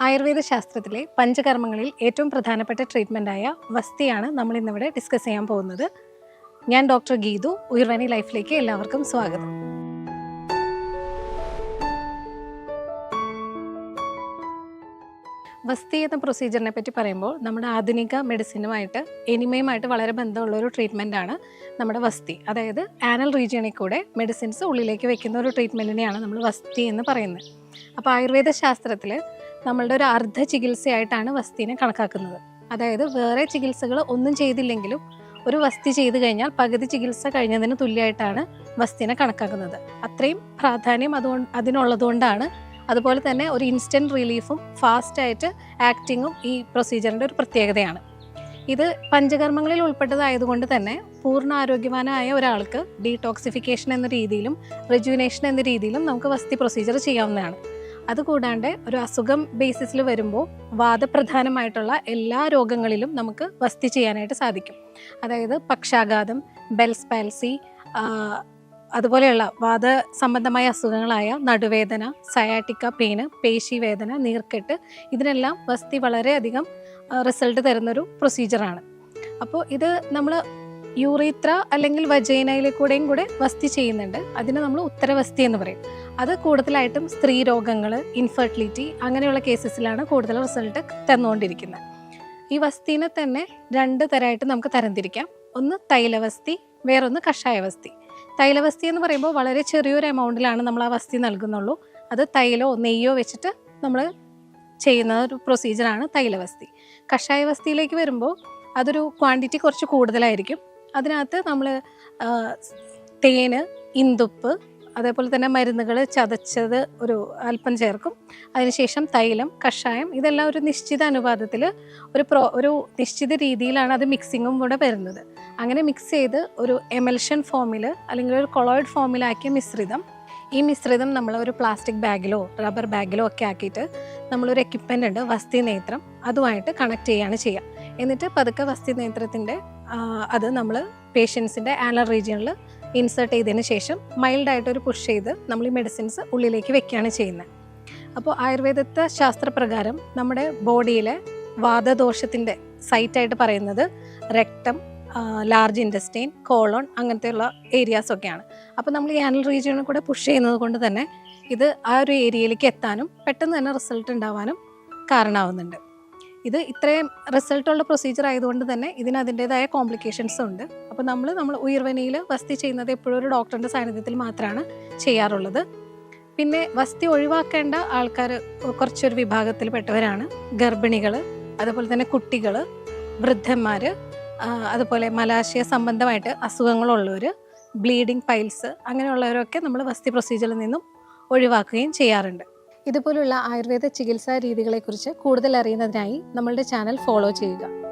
ആയുർവേദ ശാസ്ത്രത്തിലെ പഞ്ചകർമ്മങ്ങളിൽ ഏറ്റവും പ്രധാനപ്പെട്ട ട്രീറ്റ്മെന്റായ വസ്തിയാണ് നമ്മൾ ഇന്നിവിടെ ഡിസ്കസ് ചെയ്യാൻ പോകുന്നത്. ഞാൻ ഡോക്ടർ ഗീതു ഉയർവനി ലൈഫിലേക്ക് എല്ലാവർക്കും സ്വാഗതം. വസ്തി എന്ന പ്രൊസീജിയറിനെ പറ്റി പറയുമ്പോൾ നമ്മുടെ ആധുനിക മെഡിസിനുമായിട്ട് എനിമയുമായിട്ട് വളരെ ബന്ധമുള്ള ഒരു ട്രീറ്റ്മെന്റ് ആണ് നമ്മുടെ വസ്തി. അതായത് ആനൽ റീജിയണിൽ കൂടെ മെഡിസിൻസ് ഉള്ളിലേക്ക് വെക്കുന്ന ഒരു ട്രീറ്റ്മെന്റിനെയാണ് നമ്മൾ വസ്തി എന്ന് പറയുന്നത്. അപ്പോൾ ആയുർവേദ ശാസ്ത്രത്തിൽ നമ്മളുടെ ഒരു അർദ്ധ ചികിത്സയായിട്ടാണ് വസ്തിനെ കണക്കാക്കുന്നത്. അതായത് വേറെ ചികിത്സകൾ ഒന്നും ചെയ്തില്ലെങ്കിലും ഒരു വസ്തി ചെയ്തു കഴിഞ്ഞാൽ പകുതി ചികിത്സ കഴിഞ്ഞതിന് തുല്യമായിട്ടാണ് വസ്തിനെ കണക്കാക്കുന്നത്. അത്രയും പ്രാധാന്യം അതുകൊണ്ട് അതിനുള്ളതുകൊണ്ടാണ് അതുപോലെ തന്നെ ഒരു ഇൻസ്റ്റന്റ് റിലീഫും ഫാസ്റ്റായിട്ട് ആക്ടിങ്ങും ഈ പ്രൊസീജിയറിന്റെ ഒരു പ്രത്യേകതയാണ്. ഇത് പഞ്ചകർമ്മങ്ങളിൽ ഉൾപ്പെട്ടതായതുകൊണ്ട് തന്നെ പൂർണ ആരോഗ്യവാനായ ഒരാൾക്ക് ഡീടോക്സിഫിക്കേഷൻ എന്ന രീതിയിലും റെജുവിനേഷൻ എന്ന രീതിയിലും നമുക്ക് വസ്തി പ്രൊസീജിയർ ചെയ്യാവുന്നതാണ്. അതുകൂടാണ്ട് ഒരു അസുഖം ബേസിസിൽ വരുമ്പോൾ വാദപ്രധാനമായിട്ടുള്ള എല്ലാ രോഗങ്ങളിലും നമുക്ക് വസ്തി ചെയ്യാനായിട്ട് സാധിക്കും. അതായത് പക്ഷാഘാതം ബെൽസ് പാൽസി അതുപോലെയുള്ള വാദ സംബന്ധമായ അസുഖങ്ങളായ നടുവേദന സയാറ്റിക്ക പെയിന് പേശിവേദന നീർക്കെട്ട് ഇതിനെല്ലാം വസ്തി വളരെയധികം റിസൾട്ട് തരുന്നൊരു പ്രൊസീജിയറാണ് അപ്പോൾ ഇത് നമ്മൾ യൂറീത്ര അല്ലെങ്കിൽ വജൈനയിലെ കൂടെയും കൂടെ വസ്തി ചെയ്യുന്നുണ്ട്. അതിന് നമ്മൾ ഉത്തരവസ്തി എന്ന് പറയും. അത് കൂടുതലായിട്ടും സ്ത്രീ രോഗങ്ങൾ ഇൻഫെർട്ടിലിറ്റി അങ്ങനെയുള്ള കേസസിലാണ് കൂടുതൽ റിസൾട്ട് തന്നുകൊണ്ടിരിക്കുന്നത്. ഈ വസ്തിനെ തന്നെ രണ്ട് തരമായിട്ട് നമുക്ക് തരംതിരിക്കാം. ഒന്ന് തൈലവസ്തി വേറൊന്ന് കഷായവസ്തി. തൈലവസ്തി എന്ന് പറയുമ്പോൾ വളരെ ചെറിയൊരു എമൗണ്ടിലാണ് നമ്മൾ ആ വസ്തി നൽകുന്നുള്ളൂ. അത് തൈലോ നെയ്യോ വെച്ചിട്ട് നമ്മൾ ചെയ്യുന്ന ഒരു പ്രൊസീജിയറാണ് തൈലവസ്തി. കഷായ വസ്തിയിലേക്ക് വരുമ്പോൾ അതൊരു ക്വാണ്ടിറ്റി കുറച്ച് കൂടുതലായിരിക്കും. അതിനകത്ത് നമ്മൾ തേന് ഇന്തുപ്പ് അതേപോലെ തന്നെ മരുന്നുകൾ ചതച്ചത് ഒരു അല്പം ചേർക്കും. അതിനുശേഷം തൈലം കഷായം ഇതെല്ലാം ഒരു നിശ്ചിത അനുപാതത്തിൽ ഒരു പ്രോ ഒരു നിശ്ചിത രീതിയിലാണ് അത് മിക്സിങ്ങും കൂടെ വരുന്നത്. അങ്ങനെ മിക്സ് ചെയ്ത് ഒരു എമൽഷൻ ഫോമിൽ അല്ലെങ്കിൽ ഒരു കൊളോയിഡ് ഫോമിലാക്കിയ മിശ്രിതം. ഈ മിശ്രിതം നമ്മൾ ഒരു പ്ലാസ്റ്റിക് ബാഗിലോ റബ്ബർ ബാഗിലോ ഒക്കെ ആക്കിയിട്ട് നമ്മളൊരു എക്യുപ്മെന്റ് ഉണ്ട് വസ്തി നേത്രം. അതുമായിട്ട് കണക്ട് ചെയ്യുകയാണ് ചെയ്യുക എന്നിട്ട് പതുക്കെ വസ്തി നേത്രത്തിന്റെ അത് നമ്മൾ പേഷ്യൻസിന്റെ ആനൽ റീജിയനിൽ ഇൻസേർട്ട് ചെയ്തതിന് ശേഷം മൈൽഡായിട്ടൊരു പുഷ് ചെയ്ത് നമ്മൾ ഈ മെഡിസിൻസ് ഉള്ളിലേക്ക് വെക്കുകയാണ് ചെയ്യുന്നത്. അപ്പോൾ ആയുർവേദത്തെ ശാസ്ത്രപ്രകാരം നമ്മുടെ ബോഡിയിലെ വാദദോഷത്തിന്റെ സൈറ്റായിട്ട് പറയുന്നത് രക്തം ലാർജ് ഇൻഡസ്റ്റൈൻ കോളോൺ അങ്ങനത്തെയുള്ള ഏരിയാസൊക്കെയാണ് അപ്പോൾ നമ്മൾ ഈ ആനൽ റീജിയണിൽ കൂടെ പുഷ് ചെയ്യുന്നത് കൊണ്ട് തന്നെ ഇത് ആ ഒരു ഏരിയയിലേക്ക് എത്താനും പെട്ടെന്ന് തന്നെ റിസൾട്ട് ഉണ്ടാവാനും കാരണമാവുന്നുണ്ട്. ഇത് ഇത്രയും റിസൾട്ടുള്ള പ്രൊസീജിയർ ആയതുകൊണ്ട് തന്നെ ഇതിന് അതിന്റെതായ കോംപ്ലിക്കേഷൻസ് ഉണ്ട്. അപ്പോൾ നമ്മൾ നമ്മൾ ഉയർവനയിൽ വസ്തി ചെയ്യുന്നത് എപ്പോഴും ഒരു ഡോക്ടറിന്റെ സാന്നിധ്യത്തിൽ മാത്രമാണ് ചെയ്യാറുള്ളത്. പിന്നെ വസ്തി ഒഴിവാക്കേണ്ട ആൾക്കാർ കുറച്ചൊരു വിഭാഗത്തിൽപ്പെട്ടവരാണ്. ഗർഭിണികൾ അതുപോലെ തന്നെ കുട്ടികൾ വൃദ്ധന്മാർ അതുപോലെ മലാശയ സംബന്ധമായിട്ട് അസുഖങ്ങളുള്ളവർ ബ്ലീഡിങ് പൈൽസ് അങ്ങനെയുള്ളവരൊക്കെ നമ്മൾ വസ്തി പ്രൊസീജിയറിൽ നിന്നും ഒഴിവാക്കുകയും ചെയ്യാറുണ്ട്. ഇതുപോലുള്ള ആയുർവേദ ചികിത്സാ രീതികളെക്കുറിച്ച് കൂടുതൽ അറിയുന്നതിനായി നമ്മളുടെ ചാനൽ ഫോളോ ചെയ്യുക.